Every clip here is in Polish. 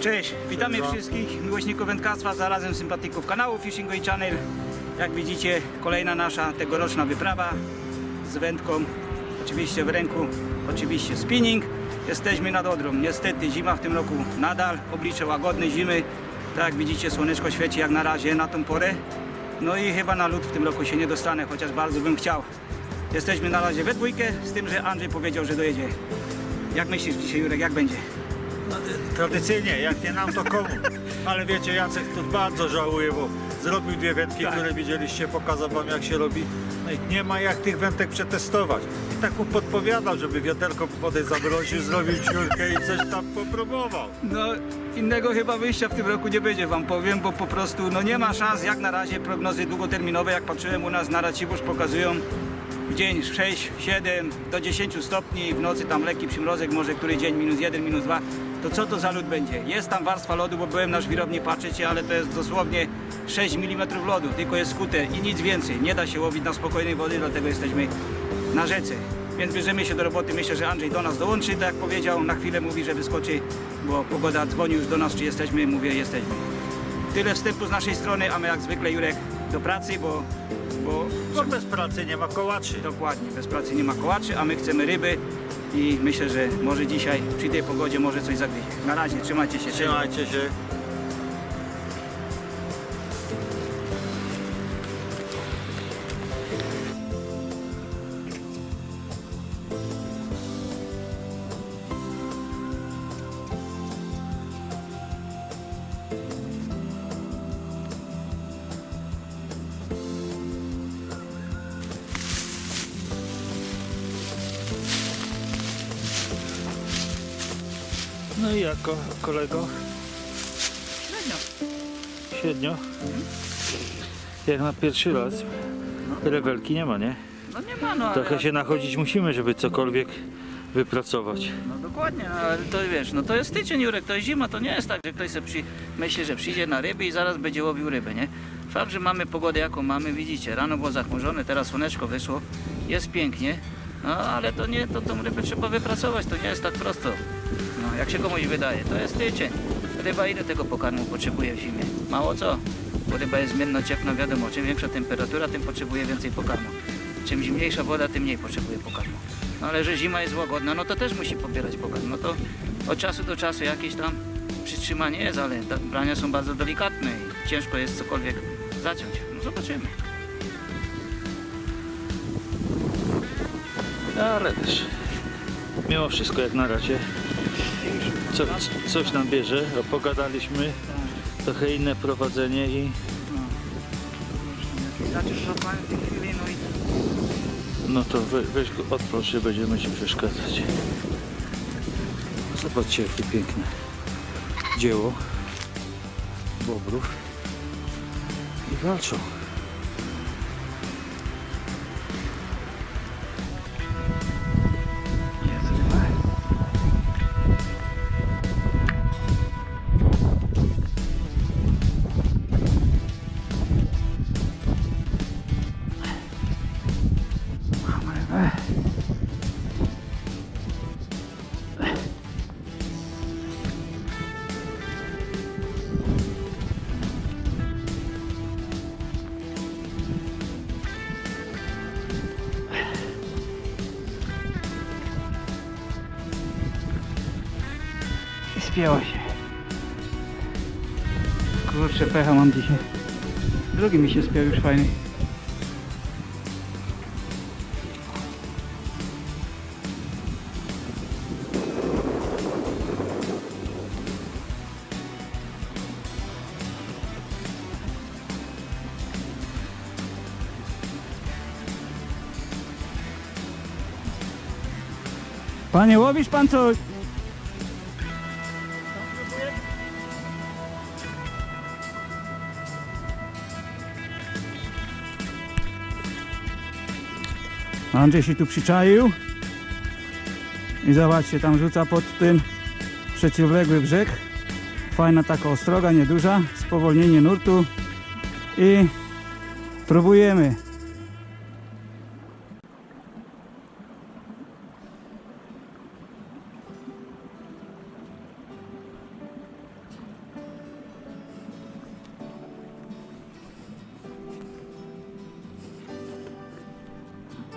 Cześć, witamy Siema. wszystkich miłośników wędkarstwa, zarazem sympatyków kanału Fishing Away Channel. Jak widzicie, kolejna nasza tegoroczna wyprawa z wędką, oczywiście w ręku, oczywiście spinning. Jesteśmy nad Odrą. Niestety zima w tym roku nadal, oblicze łagodnej zimy. Tak jak widzicie, słoneczko świeci jak na razie na tą porę. No i chyba na lód w tym roku się nie dostanę, chociaż bardzo bym chciał. Jesteśmy na razie we dwójkę, z tym, że Andrzej powiedział, że dojedzie. Jak myślisz dzisiaj, Jurek, jak będzie? Tradycyjnie, jak nie nam, to komu? Ale wiecie, Jacek tu bardzo żałuje, bo zrobił dwie wędki, Tak. które widzieliście, pokazał wam jak się robi. No i nie ma jak tych wędek przetestować. I tak mu podpowiadał, żeby wiaderko wody zamroził, zrobił ciurkę i coś tam popróbował. No, innego chyba wyjścia w tym roku nie będzie, wam powiem, bo po prostu no, nie ma szans, jak na razie prognozy długoterminowe, jak patrzyłem u nas na Racibórz, pokazują w dzień 6, 7 do 10 stopni, w nocy tam lekki przymrozek, może który dzień minus 1, minus 2, to co to za lód będzie? Jest tam warstwa lodu, bo byłem na żwirowni, patrzycie, ale to jest dosłownie 6 mm lodu, tylko jest skute i nic więcej. Nie da się łowić na spokojnej wody, dlatego jesteśmy na rzece. Więc bierzemy się do roboty. Myślę, że Andrzej do nas dołączy, tak jak powiedział. Na chwilę mówi, że wyskoczy, bo pogoda dzwoni już do nas, czy jesteśmy. Mówię, jesteśmy. Tyle wstępu z naszej strony, a my jak zwykle, Jurek, do pracy, bo, bo Bo bez pracy nie ma kołaczy. dokładnie, bez pracy nie ma kołaczy, a my chcemy ryby i myślę, że może dzisiaj przy tej pogodzie może coś zagryzie. Na razie, trzymajcie się. Trzymajcie się. Jako kolego? Średnio. Jak na pierwszy raz. Rewelki nie ma, nie? No nie ma, no Trochę się nachodzić musimy, żeby cokolwiek wypracować. No dokładnie, no, ale to wiesz, no to jest styczeń, Jurek, to jest zima, to nie jest tak, że ktoś sobie przy... myśli, że przyjdzie na ryby i zaraz będzie łowił rybę, nie? Fakt, że mamy pogodę jaką mamy, widzicie, rano było zachmurzone, teraz słoneczko wyszło, jest pięknie, no ale to nie, to tą rybę trzeba wypracować, to nie jest tak prosto, no jak się komuś wydaje, to jest styczeń. Ryba ile tego pokarmu potrzebuje w zimie? Mało co, bo ryba jest zmienno cieplna, wiadomo, czym większa temperatura, tym potrzebuje więcej pokarmu. Czym zimniejsza woda, tym mniej potrzebuje pokarmu. No ale że zima jest łagodna, no to też musi pobierać pokarm. No to od czasu do czasu jakieś tam przytrzymanie jest, ale brania są bardzo delikatne i ciężko jest cokolwiek zaciąć. No zobaczymy. Ale też. Mimo wszystko jak na razie. Co, coś nam bierze, o, pogadaliśmy. Trochę inne prowadzenie i chwili, no i no to we, weź go że będziemy ci przeszkadzać. Zobaczcie jakie piękne dzieło bobrów i walczą. Spięło się. Kurczę, pecha mam dzisiaj. Drugi mi się spiął już fajny. Panie, łowisz pan coś? Andrzej się tu przyczaił i zobaczcie, tam rzuca pod tym przeciwległy brzeg. Fajna taka ostroga, nieduża, spowolnienie nurtu i próbujemy.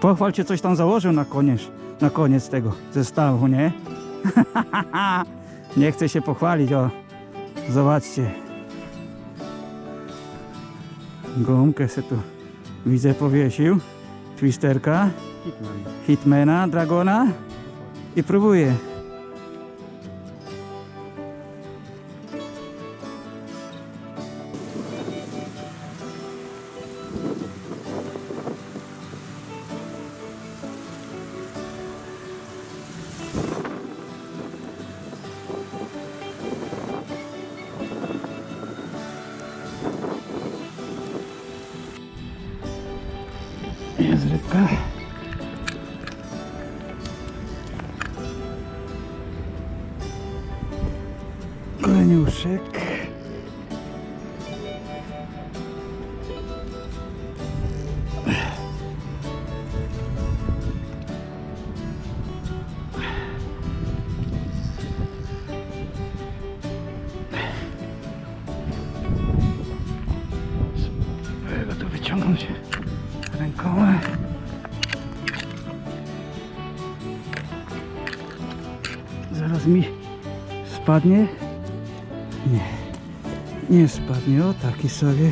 Pochwal cię, coś tam założył na koniec, na koniec tego zestawu, nie? nie chcę się pochwalić, o. Zobaczcie. Gumkę se tu widzę powiesił. Twisterka. Hitmana, Dragona. I próbuję. Tu wyciągnąć rękoma. Zaraz mi spadnie. Nie, nie spadnie. O taki sobie.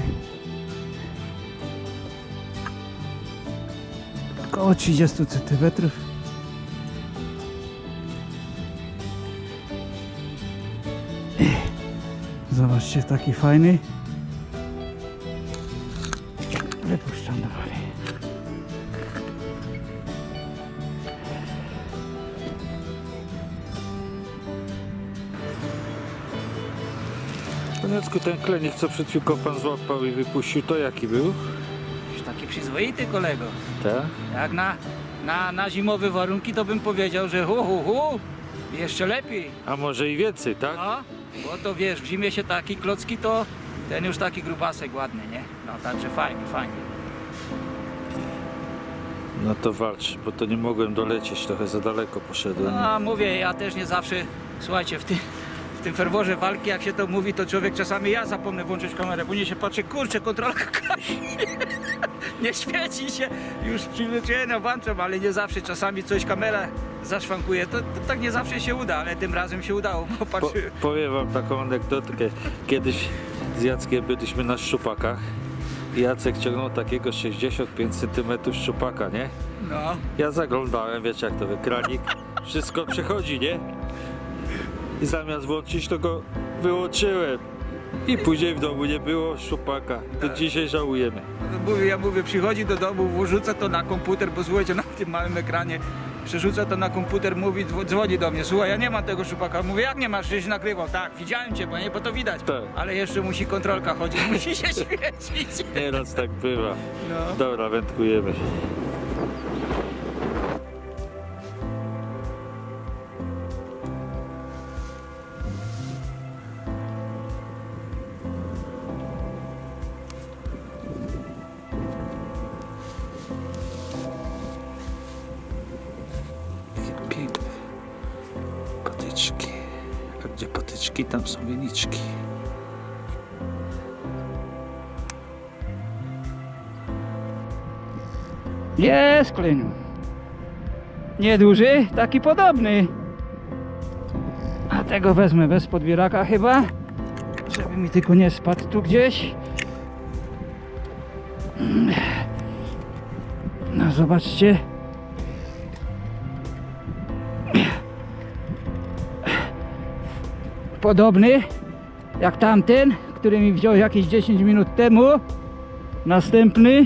Około 30 cm. Zobaczcie, taki fajny. Konecku, ten klenik, co przed chwilką pan złapał i wypuścił, to jaki był? Już taki przyzwoity kolego. Tak. Jak na, na, na zimowe warunki to bym powiedział, że hu hu hu, jeszcze lepiej. A może i więcej, tak? No, bo to wiesz, w zimie się taki klocki to ten już taki grubasek ładny, nie? No także fajnie, fajnie. No to walcz, bo to nie mogłem dolecieć, trochę za daleko poszedłem. No a mówię, ja też nie zawsze, słuchajcie, w, ty, w tym ferworze walki, jak się to mówi, to człowiek czasami ja zapomnę włączyć kamerę, bo nie się patrzy, kurczę, kontrolka gasi. nie świeci się, już przyzwyczajenia włączam, ale nie zawsze, czasami coś kamera zaszwankuje, to, to tak nie zawsze się uda, ale tym razem się udało, bo Po, powiem wam taką anegdotkę. Kiedyś z Jackiem byliśmy na szczupakach. Jacek ciągnął takiego 65 cm szczupaka, nie? No, Ja zaglądałem, wiecie jak to wykranik, wszystko przechodzi, nie? I zamiast włączyć, to go wyłączyłem. I później w domu nie było szczupaka. Do dzisiaj żałujemy. mówię, ja mówię, przychodzi do domu, wrzuca to na komputer, bo słuchajcie, na tym małym ekranie, przerzuca to na komputer, mówi, dzwo- dzwoni do mnie, słuchaj, ja nie mam tego szupaka. Mówię, jak nie masz, żeś nagrywał? Tak, widziałem cię, bo nie, bo to widać. Tak. Ale jeszcze musi kontrolka chodzić, musi się świecić. Nieraz tak bywa. No. Dobra, wędkujemy. Jest kleniu. Nieduży, taki podobny. A tego wezmę bez podbieraka chyba. Żeby mi tylko nie spadł tu gdzieś. No zobaczcie. Podobny jak tamten, który mi wziął jakieś 10 minut temu. Następny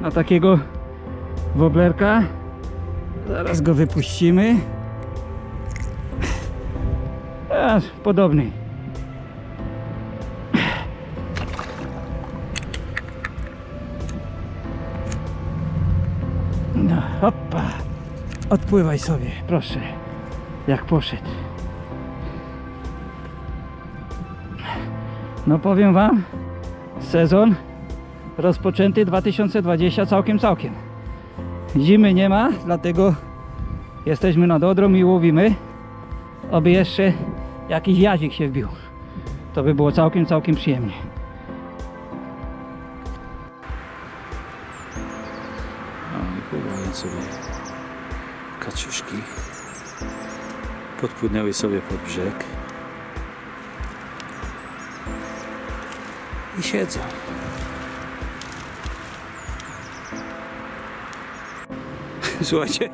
na takiego woblerka. Zaraz go wypuścimy. A, podobny. No, hoppa. Odpływaj sobie, proszę. Jak poszedł. No powiem wam, sezon rozpoczęty 2020 całkiem całkiem. Zimy nie ma, dlatego jesteśmy nad Odrą i łowimy. Oby jeszcze jakiś jazik się wbił. To by było całkiem, całkiem przyjemnie. No łowią sobie kaczuszki. Podpłynęły sobie pod brzeg. I siedzą. Słuchajcie,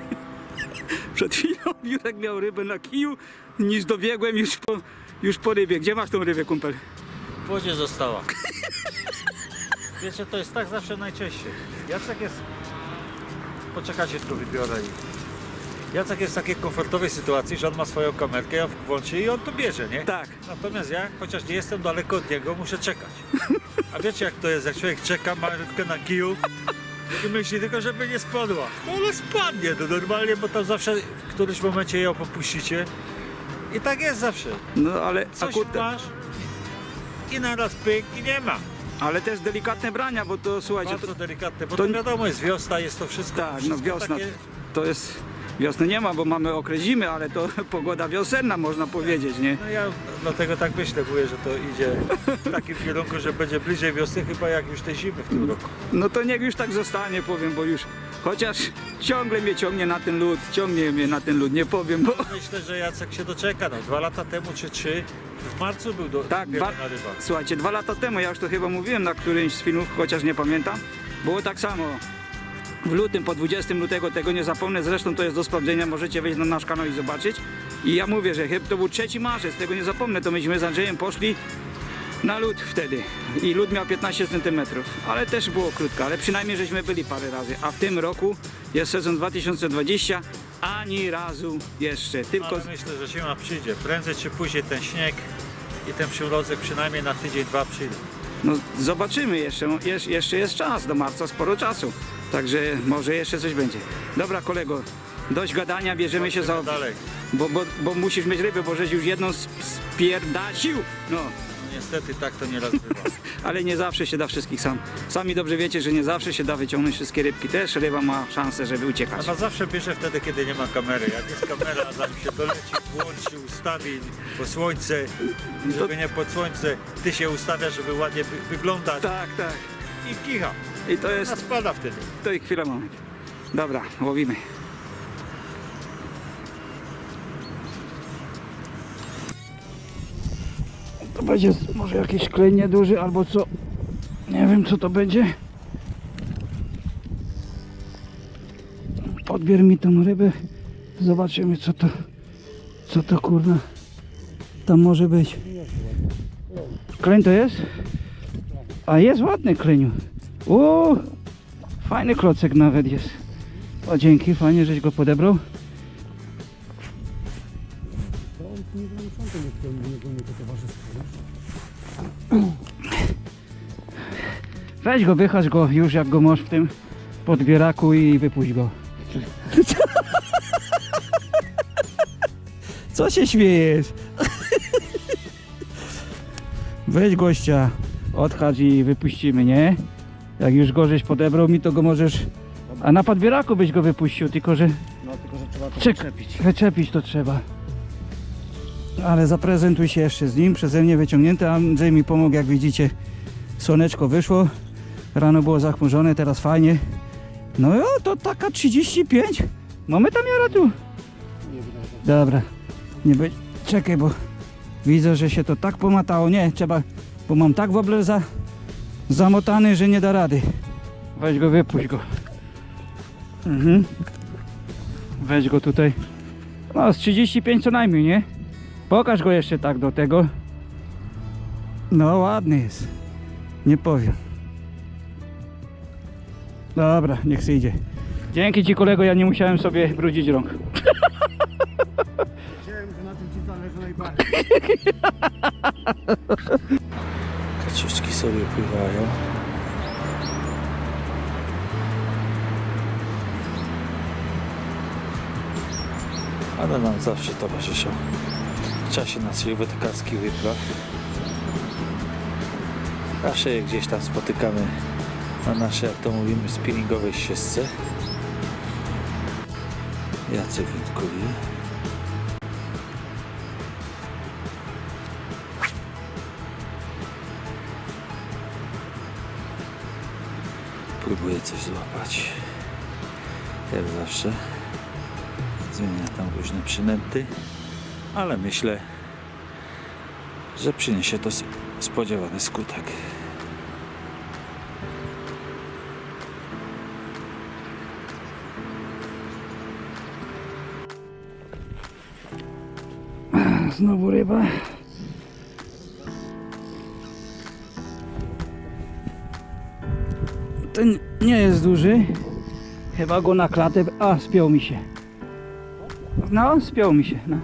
przed chwilą Jurek miał rybę na kiju, niż dobiegłem już po, już po rybie. Gdzie masz tą rybę, kumpel? W wodzie została. Wiecie, to jest tak zawsze najczęściej. Jacek jest... Poczekajcie, tylko wybiorę i... Jacek jest w takiej komfortowej sytuacji, że on ma swoją kamerkę, ja włączę i on to bierze, nie? Tak. Natomiast ja, chociaż nie jestem daleko od niego, muszę czekać. A wiecie jak to jest, jak człowiek czeka, ma rybkę na kiju i myśli tylko, żeby nie spadła. No ale spadnie to normalnie, bo tam zawsze w którymś momencie ją popuścicie. I tak jest zawsze. No ale Coś akurat, masz i naraz pyk i nie ma. ale też delikatne brania, bo to słuchajcie, Bardzo to, delikatne, bo to- to, wiadomo jest wiosna, jest to wszystko. tak, no wszystko wiosna, Takie, to jest, wiosny nie ma, bo mamy okres zimy, ale to pogoda wiosenna można powiedzieć, nie? no ja dlatego tak myślę, mówię, że to idzie w takim kierunku, że będzie bliżej wiosny chyba jak już tej zimy w tym roku. No to niech już tak zostanie, powiem, bo już, chociaż ciągle mnie ciągnie na ten lód, ciągnie mnie na ten lód, nie powiem, bo Myślę, że Jacek się doczeka. No, dwa lata temu czy trzy, w marcu był do Tak, dwa-. Słuchajcie, dwa lata temu, ja już to chyba mówiłem na którymś z filmów, chociaż nie pamiętam, było tak samo. W lutym, po 20 lutego, tego nie zapomnę, zresztą to jest do sprawdzenia, możecie wejść na nasz kanał i zobaczyć. I ja mówię, że chyba to był 3 marzec, tego nie zapomnę, to myśmy z Andrzejem poszli na lód wtedy. I lód miał 15 cm, ale też było krótko, ale przynajmniej żeśmy byli parę razy. A w tym roku jest sezon 2020, ani razu jeszcze, tylko... Ale myślę, że zima przyjdzie. Prędzej czy później ten śnieg i ten przymrozek przynajmniej na tydzień, dwa przyjdą. No zobaczymy jeszcze, jeszcze, jeszcze jest czas, do marca sporo czasu. Także może jeszcze coś będzie. Dobra kolego, dość gadania, bierzemy się za... dalej. Bo, bo, bo musisz mieć rybę, bo żeś już jedną sp- spierdasił. No, Niestety tak to nieraz bywa. ale nie zawsze się da wszystkich sam. Sami dobrze wiecie, że nie zawsze się da wyciągnąć wszystkie rybki. Też ryba ma szansę, żeby uciekać. Chyba zawsze bierze wtedy, kiedy nie ma kamery. Jak jest kamera, zanim się doleci, włączy, ustawi po słońce, żeby nie pod słońce, ty się ustawiasz, żeby ładnie wy- wyglądać Tak, tak. i kicha. I to A jest, spada wtedy. to i chwila moment. Dobra, łowimy. To będzie może jakiś klej nieduży albo co. Nie wiem co to będzie. Podbier mi tą rybę. Zobaczymy co to. Co to kurna. Tam może być. Kleń to jest? A jest ładny kleniu. O, fajny klocek nawet jest. O dzięki, fajnie żeś go podebrał. Weź go, wychacz go już jak go masz w tym podbieraku i wypuść go. Co się śmiejesz? Weź gościa, odchadź i wypuścimy, nie? Jak już go żeś podebrał mi, to go możesz... A na podbieraku byś go wypuścił, tylko że... No tylko, że trzeba to Czek- wyczepić. Wyczepić to trzeba. Ale zaprezentuj się jeszcze z nim, przeze mnie wyciągnięty. Andrzej mi pomógł, jak widzicie. Słoneczko wyszło. Rano było zachmurzone, teraz fajnie. No to taka 35. Mamy tam jara tu. Nie widać. Dobra, nie być. Czekaj, bo widzę, że się to tak pomatało. Nie, trzeba, bo mam tak wobler za, zamotany, że nie da rady. Weź go, wypuść go. Mhm. Weź go tutaj. No, z 35 co najmniej, nie? Pokaż go jeszcze tak do tego. No, ładny jest. Nie powiem. Dobra, niech się idzie. Dzięki Ci kolego, ja nie musiałem sobie brudzić rąk. Wiedziałem, że na tym ci zależy najbardziej. Kaczuszki sobie pływają. One nam zawsze towarzyszą w czasie naszych wędkarskich wypraw. Zawsze je gdzieś tam spotykamy na naszej, jak to mówimy, spinningowej ścieżce. Jacek wędkuje. Coś złapać. Jak zawsze. Zmienia tam różne przynęty, ale myślę, że przyniesie to spodziewany skutek. Znowu ryba. Ten nie jest duży. Chyba go na klatę. A, spiął mi się. No, spiął mi się. No.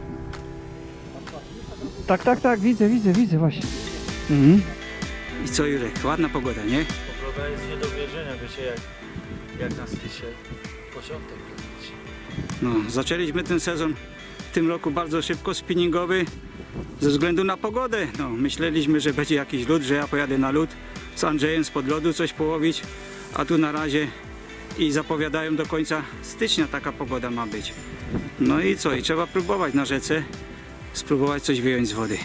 Tak, tak, tak, widzę, widzę, widzę właśnie. Mhm. I co Jurek, ładna pogoda, nie? Pogoda jest nie do wierzenia, wiecie jak, jak nas dzisiaj początek. No, zaczęliśmy ten sezon w tym roku bardzo szybko spinningowy ze względu na pogodę. No, myśleliśmy, że będzie jakiś lód, że ja pojadę na lód z Andrzejem spod lodu coś połowić, a tu na razie i zapowiadają do końca stycznia taka pogoda ma być. No i co? I trzeba próbować na rzece, spróbować coś wyjąć z wody.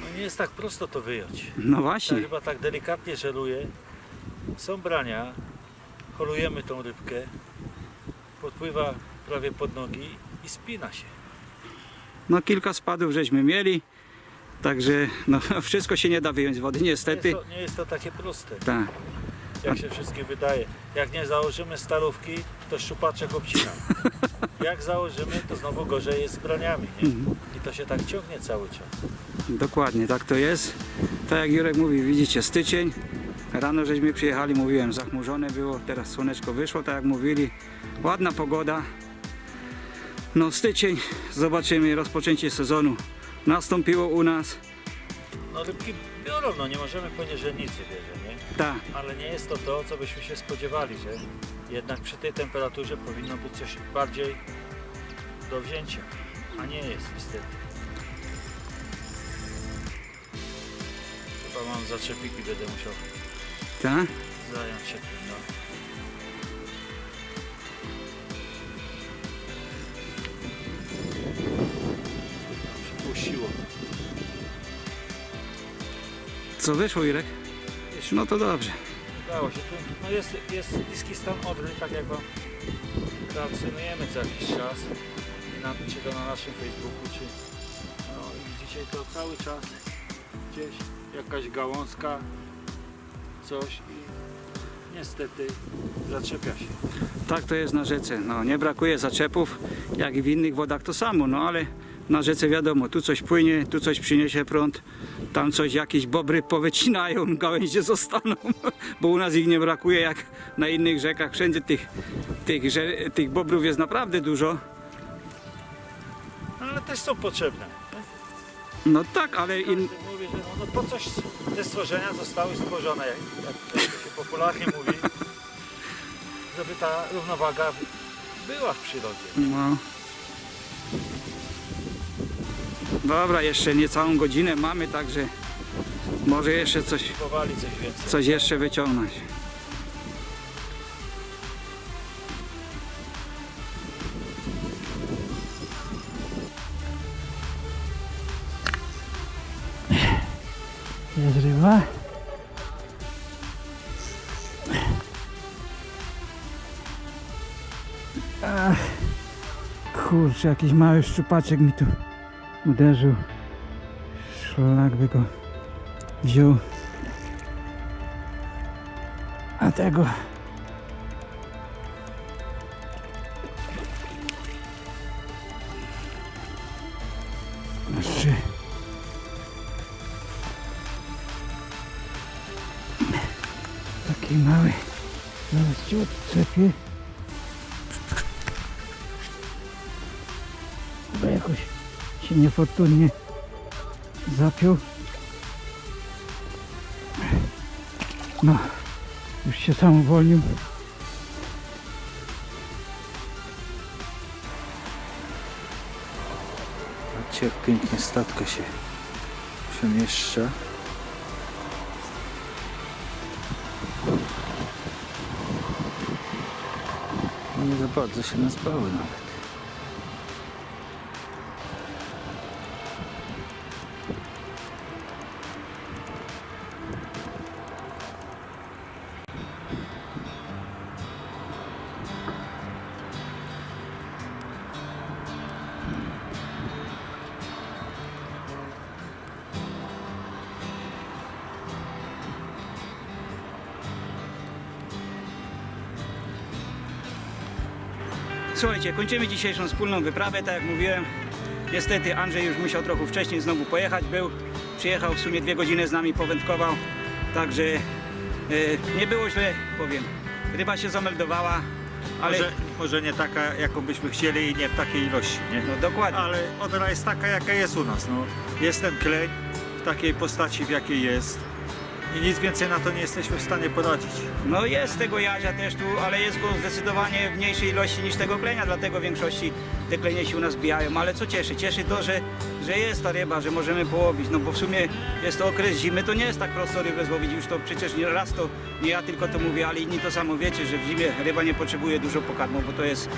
No nie jest tak prosto to wyjąć. No Ta właśnie, ryba tak delikatnie żeluje. Są brania, holujemy tą rybkę, podpływa prawie pod nogi i spina się. no kilka spadów żeśmy mieli, także no, wszystko się nie da wyjąć z wody, Nie niestety. jest, to, nie jest to takie proste, Tak. Jak się wszystkim wydaje. Jak nie założymy stalówki, to szczupaczek obcina. Jak założymy, to znowu gorzej jest z braniami. Nie? I to się tak ciągnie cały czas. Dokładnie, tak to jest. Tak jak Jurek mówi, widzicie, styczeń. Rano żeśmy przyjechali, mówiłem, zachmurzone było, teraz słoneczko wyszło, tak jak mówili. Ładna pogoda. No styczeń, zobaczymy, rozpoczęcie sezonu nastąpiło u nas. No rybki biorą, no nie możemy powiedzieć, że nic nie bierze? Tak, Ale nie jest to to, co byśmy się spodziewali, że jednak przy tej temperaturze powinno być coś bardziej do wzięcia, a nie jest niestety. Chyba mam zaczepiki, będę musiał tak. zająć się tym, no. Przypuściło. Co wyszło, No to dobrze. Udało się. Tu, no jest, jest niski stan Odry, tak jak Wam relacjonujemy co jakiś czas. Na, czy to na naszym Facebooku, czy... No i widzicie to cały czas gdzieś jakaś gałązka, coś i niestety zaczepia się. Tak to jest na rzece. No, nie brakuje zaczepów, jak i w innych wodach to samo, no ale na rzece wiadomo, tu coś płynie, tu coś przyniesie prąd, tam coś jakieś bobry powycinają, gałęzie zostaną, bo u nas ich nie brakuje jak na innych rzekach. Wszędzie tych, tych, tych bobrów jest naprawdę dużo. No, ale też są potrzebne. nie? No tak, ale in, mówi, że no, no po coś te stworzenia zostały stworzone, jak, jak się popularnie mówi, żeby ta równowaga była w przyrodzie. no. Dobra, jeszcze niecałą godzinę mamy, także może jeszcze coś, coś jeszcze wyciągnąć. Jest ryba. Ach, kurczę, jakiś mały szczupaczek mi tu uderzył. Szlak by go wziął. A tego się niefortunnie zapiął. No, już się sam uwolnił. Patrzcie jak pięknie statka się przemieszcza. Nie za bardzo się nazbały nawet. Słuchajcie, kończymy dzisiejszą wspólną wyprawę, tak jak mówiłem. Niestety Andrzej już musiał trochę wcześniej znowu pojechać, był, przyjechał w sumie dwie godziny z nami, powędkował, także e, nie było źle, powiem. Ryba się zameldowała, ale Może, może nie taka, jaką byśmy chcieli i nie w takiej ilości, nie? no dokładnie. Ale ona jest taka, jaka jest u nas. No. Jest ten kleń w takiej postaci, w jakiej jest. I nic więcej na to nie jesteśmy w stanie poradzić. No jest tego jazia też tu, ale jest go zdecydowanie w mniejszej ilości niż tego klenia, dlatego w większości te klenie się u nas bijają. Ale co cieszy? Cieszy to, że, że jest ta ryba, że możemy połowić. No bo w sumie jest to okres zimy, to nie jest tak prosto rybę złowić. Już to przecież nie raz to, nie ja tylko to mówię, ale inni to samo wiecie, że w zimie ryba nie potrzebuje dużo pokarmu, bo to jest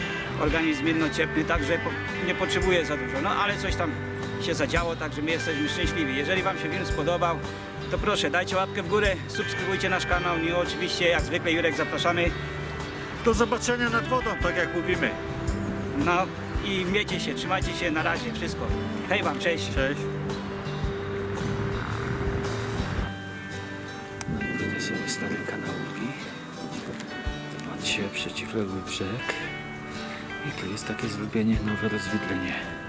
organizm zmiennociepny, także nie potrzebuje za dużo. No ale coś tam się zadziało, także my jesteśmy szczęśliwi. Jeżeli Wam się film spodobał, to proszę dajcie łapkę w górę, subskrybujcie nasz kanał. No i oczywiście jak zwykle Jurek zapraszamy. Do zobaczenia nad wodą, tak jak mówimy. No i miejcie się, trzymajcie się, na razie, wszystko. Hej Wam, cześć. Cześć. To są stare kanałki. Patrzcie, przeciwległy brzeg. I tu jest takie zrobienie, nowe rozwidlenie.